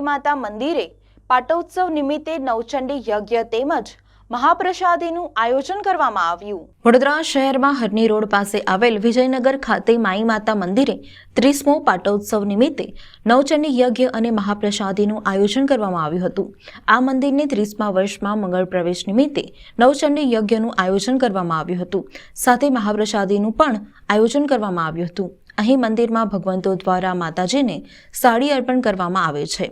માતા મંદિરે પાટોત્સવ નિમિત્તે નવચંડી યજ્ઞ તેમજ મહાપ્રસાદીનું આયોજન કરવામાં આવ્યું. વડોદરા શહેરમાં હરની રોડ પાસે આવેલ વિજયનગર ખાતે માઈ માતા મંદિરે ત્રીસમો પાટોત્સવ નિમિત્તે નવચંડી યજ્ઞ અને મહાપ્રસાદીનું આયોજન કરવામાં આવ્યું હતું. આ મંદિરને ત્રીસમા વર્ષમાં મંગળ પ્રવેશ નિમિત્તે નવચંડી યજ્ઞનું આયોજન કરવામાં આવ્યું હતું. સાથે મહાપ્રસાદીનું પણ આયોજન કરવામાં આવ્યું હતું. અહીં મંદિરમાં ભગવંતો દ્વારા માતાજીને સાડી અર્પણ કરવામાં આવે છે.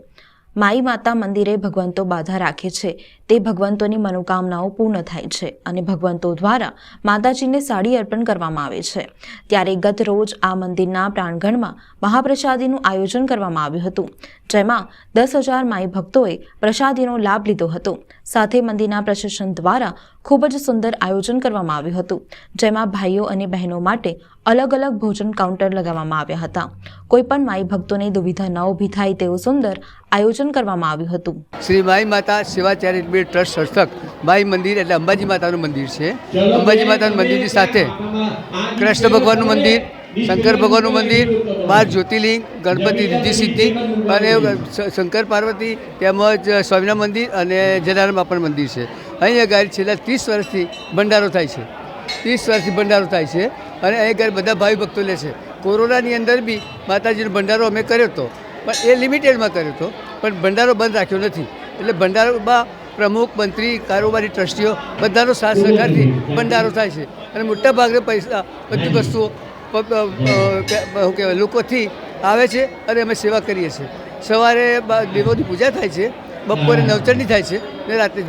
માઈ માતા મંદિરે ભગવંતો બાધા રાખે છે. તે ભગવંતોની મનોકામનાઓ પૂર્ણ થાય છે અને ભગવંતો દ્વારા માતાજીને સાડી અર્પણ કરવામાં આવે છે. ત્યારે ગત રોજ આ મંદિરના પ્રાંગણમાં મહાપ્રસાદીનું આયોજન કરવામાં આવ્યું હતું. જેમાં દસ હજાર માઈ ભક્તોએ પ્રસાદીનો લાભ લીધો હતો. સાથે મંદિરના પ્રશાસન દ્વારા ખૂબ જ સુંદર આયોજન કરવામાં આવ્યું હતું. જેમાં ભાઈઓ અને બહેનો માટે અલગ અલગ ભોજન કાઉન્ટર લગાવવામાં આવ્યા હતા. કોઈ પણ માઈ ભક્તોને દુવિધા ન ઊભી થાય તેવું સુંદર આયોજન કરવામાં આવ્યું હતું. શ્રી માઈ માતા સેવા ચેરિટેબલ ટ્રસ્ટ સંસ્થક, માઈ મંદિર એટલે અંબાજી માતાનું મંદિર છે. અંબાજી માતાનું મંદિરની સાથે કૃષ્ણ ભગવાનનું મંદિર, શંકર ભગવાનનું મંદિર, બાર જ્યોતિર્લિંગ, ગણપતિ રિદ્ધિ સિદ્ધિ અને શંકર પાર્વતી તેમજ સ્વામિના મંદિર અને જલારામ બાપાનું મંદિર છે. અહીં આગળ છેલ્લા ત્રીસ વર્ષથી ભંડારો થાય છે. ત્રીસ વર્ષથી ભંડારો થાય છે અને અહીં આગળ બધા ભાવિ ભક્તો લે છે. કોરોનાની અંદર બી માતાજીનો ભંડારો અમે કર્યો હતો પણ એ લિમિટેડમાં કર્યો હતો. પણ ભંડારો બંધ રાખ્યો નથી. એટલે ભંડારોમાં પ્રમુખ, મંત્રી, કારોબારી ટ્રસ્ટીઓ બધાનો સાથ સહકારથી ભંડારો થાય છે. અને મોટા ભાગે પૈસા બધી વસ્તુઓ શું કહેવાય, લોકોથી આવે છે અને અમે સેવા કરીએ છીએ. સવારે દેવોની પૂજા થાય છે, બપોરે નવચંડી થાય છે, ને રાત્રે